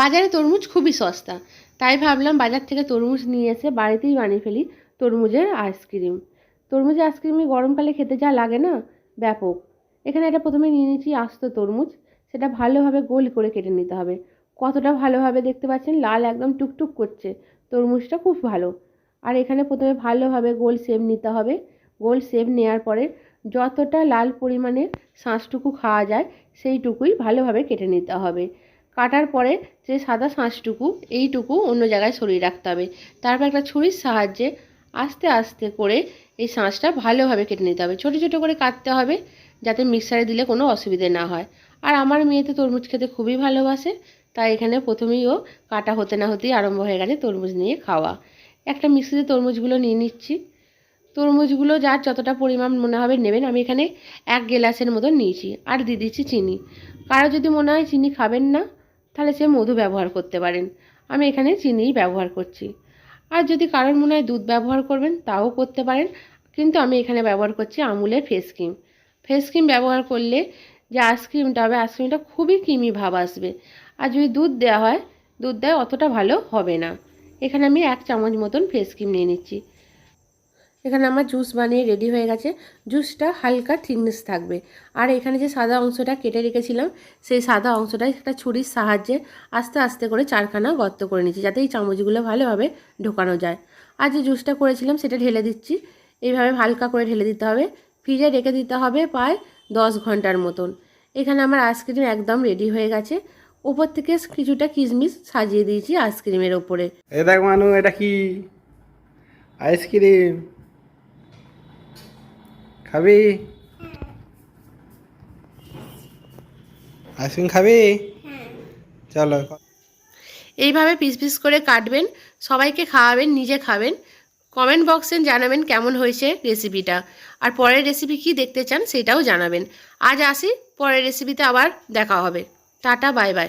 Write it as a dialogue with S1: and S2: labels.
S1: বাজারে তরমুজ খুবই সস্তা। তাই ভাবলাম বাজার থেকে তরমুজ নিয়ে এসে বাড়িতেই বানিয়ে ফেলি তরমুজের আইসক্রিম। তরমুজের আইসক্রিমে গরমকালে খেতে যা লাগে না, ব্যাপক। এখানে এটা প্রথমে নিয়ে নিয়েছি আস্ত তরমুজ। সেটা ভালোভাবে গোল করে কেটে নিতে হবে। কতটা ভালোভাবে দেখতে পাচ্ছেন? লাল একদম টুকটুক করছে। তরমুজটা খুব ভালো। আর এখানে প্রথমে ভালোভাবে গোল শেপ নিতে হবে। গোল শেপ নেওয়ার পরে যতটা লাল পরিমাণের শাঁসটুকু খাওয়া যায়, সেইটুকুই ভালোভাবে কেটে নিতে হবে। কাটার পরে যে সাদা শাঁসটুকু, এইটুকু অন্য জায়গায় সরিয়ে রাখতে হবে। তারপর একটা ছুরির সাহায্যে আস্তে আস্তে করে এই শাঁসটা ভালোভাবে কেটে নিতে হবে। ছোটো ছোটো করে কাটতে হবে যাতে মিক্সারে দিলে কোনো অসুবিধে না হয়। আর আমার মেয়ে তো তরমুজ খেতে খুবই ভালোবাসে, তাই এখানে প্রথমেই ও কাটা হতে না হতেই আরম্ভ হয়ে গেছে তরমুজ নিয়ে খাওয়া। একটা মিক্সিতে তরমুজগুলো নিয়ে নিচ্ছি। তরমুজগুলো যার যতটা পরিমাণ মনে হবে নেবেন, আমি এখানে এক গেলাসের মতো নিয়েছি। আর দিয়ে দিচ্ছি চিনি। কারও যদি মনে হয় চিনি খাবেন না তাহলে সে মধু ব্যবহার করতে পারেন। আমি এখানে চিনিই ব্যবহার করছি। আর যদি কারোর মনে হয় দুধ ব্যবহার করবেন, তাও করতে পারেন। কিন্তু আমি এখানে ব্যবহার করছি আমুলের ফেস ক্রিম ফেস ক্রিম ব্যবহার করলে যে আইসক্রিমটা হবে আইসক্রিমটা খুবই কিমি ভাব আসবে। আর যদি দুধ দেওয়া হয়, দুধ দেয় অতটা ভালো হবে না। এখানে আমি এক চামচ মতন ফেস ক্রিম নিয়ে নিচ্ছি। এখানে আমার জুস বানিয়ে রেডি হয়ে গেছে। জুসটা হালকা থিকনেস থাকবে। আর এখানে যে সাদা অংশটা কেটে রেখেছিলাম, সেই সাদা অংশটা একটা ছুরির সাহায্যে আস্তে আস্তে করে চারখানা গর্ত করে নিচ্ছি যাতে এই চামচগুলো ভালোভাবে ঢোকানো যায়। আর যে জুসটা করেছিলাম, সেটা ঢেলে দিচ্ছি। এইভাবে হালকা করে ঢেলে দিতে হবে। ফ্রিজে রেখে দিতে হবে প্রায় দশ ঘণ্টার মতন। এখানে আমার আইসক্রিম একদম রেডি হয়ে গেছে। ওপর থেকে কিছুটা কিশমিশ সাজিয়ে দিয়েছি আইসক্রিমের ওপরে।
S2: এ মানু, এটা কি? আইসক্রিম খাবি? আইসক্রিম খাবি? চলো।
S1: এইভাবে পিস পিস করে কাটবেন, সবাইকে খাওয়াবেন, নিজে খাবেন। কমেন্ট বক্সে জানাবেন কেমন হয়েছে রেসিপিটা। আর পরের রেসিপি কি দেখতে চান সেটাও জানাবেন। আজ আসি, পরের রেসিপিতে আবার দেখা হবে। Tata, bye bye.